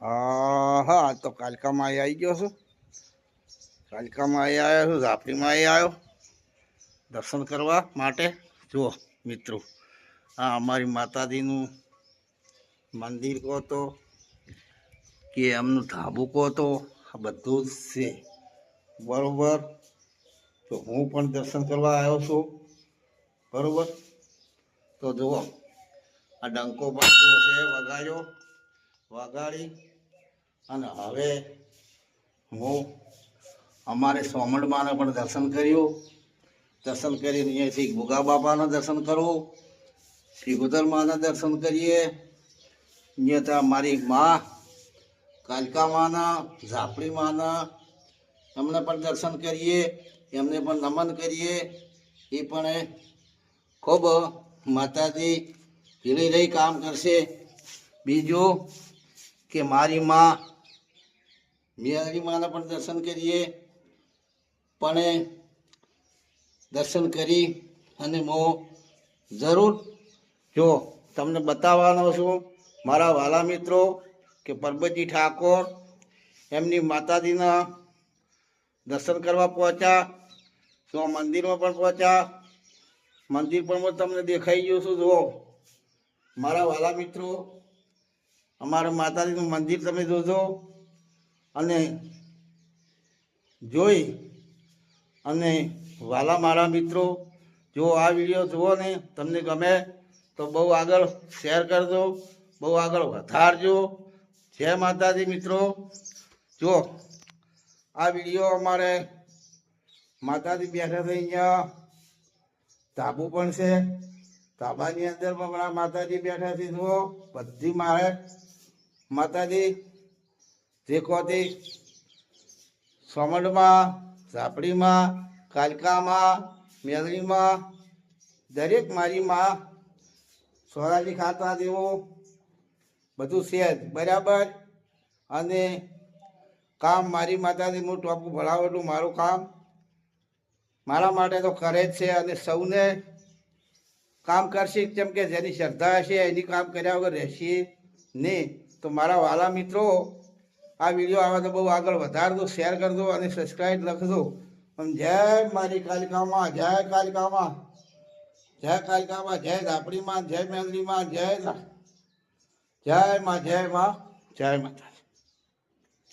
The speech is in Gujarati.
હા આજ તો કાલકામાં અહીં આવી ગયો છું. કાલકામાં અહીં આવ્યો છું ઝાપડીમાં અહીં આવ્યો દર્શન કરવા માટે. જુઓ, મિત્રો, આ અમારી માતાજીનું મંદિર કહો તો કે એમનું ધાબુ કહો તો આ બધું જ છે. બરોબર? તો હું પણ દર્શન કરવા આવ્યો છું. બરાબર? તો જુઓ, આ ડંકો બાજુ છે, વગાડ્યો. વગાડી અને હવે હું અમારે સોમંડમાને પણ દર્શન કર્યું. દર્શન કરીને અહીંયાથી ભૂગા બાપાના દર્શન કરવું. શ્રી માના દર્શન કરીએ. અહીંયા ત્યાં મારી મા કાલકા માના, ઝાપડી માના, એમને પણ દર્શન કરીએ, એમને પણ નમન કરીએ. એ પણ ખૂબ માતાજી ધીરે રહી કામ કરશે. બીજું કે મારી માં, મેરી માના પણ દર્શન કરીએ. પણ દર્શન કરી અને હું જરૂર જો તમને બતાવવાનો છું, મારા વાલા મિત્રો કે પરબતજી ઠાકોર, એમની માતાજીના દર્શન કરવા પહોંચ્યા તો મંદિરમાં પણ પહોંચ્યા. મંદિર પણ હું તમને દેખાઈ ગયું છું, જુઓ. મારા વાલા મિત્રો અમારા માતાજીનું મંદિર તમે જોજો અને જોઈ અને વાલા મારા મિત્રો, જો આ વીડિયો જુઓ ને તમને ગમે તો બહુ આગળ શેર કરજો, બહુ આગળ વધારજો. જય માતાજી મિત્રો. જો આ વીડિયો અમારે માતાજી બેઠા થઈ અહીંયા. ધાબુ પણ છે. ધાબાની અંદર પણ માતાજી બેઠા છે, જુઓ. બધી મારે માતાજી ત્રિકોતી સોમડમાં સાપડીમાં કાલકામાં મેલડીમાં દરેક મારી માં સોરાજી ખાતા દેવો, બધું છે બરાબર? અને કામ મારી માતાજી, હું ટોપું ભણાવેલું મારું કામ મારા માટે તો કરે જ છે અને સૌને કામ કરશે, કેમ કે જેની શ્રદ્ધા હશે, એની કામ કર્યા વગર રહેશે નહીં. તો મારા વાલા મિત્રો, આ વીડિયો આવે તો બહુ આગળ વધારજો શેર કરજો અને સબસ્ક્રાઈબ લખજો. જય મારી કાલિકામાં, જય કાલિકામાં જય કાલિકામાં, જય ધાપડીમાં, જય મેલડીમાં જય જય માં જય માં, જય માતા.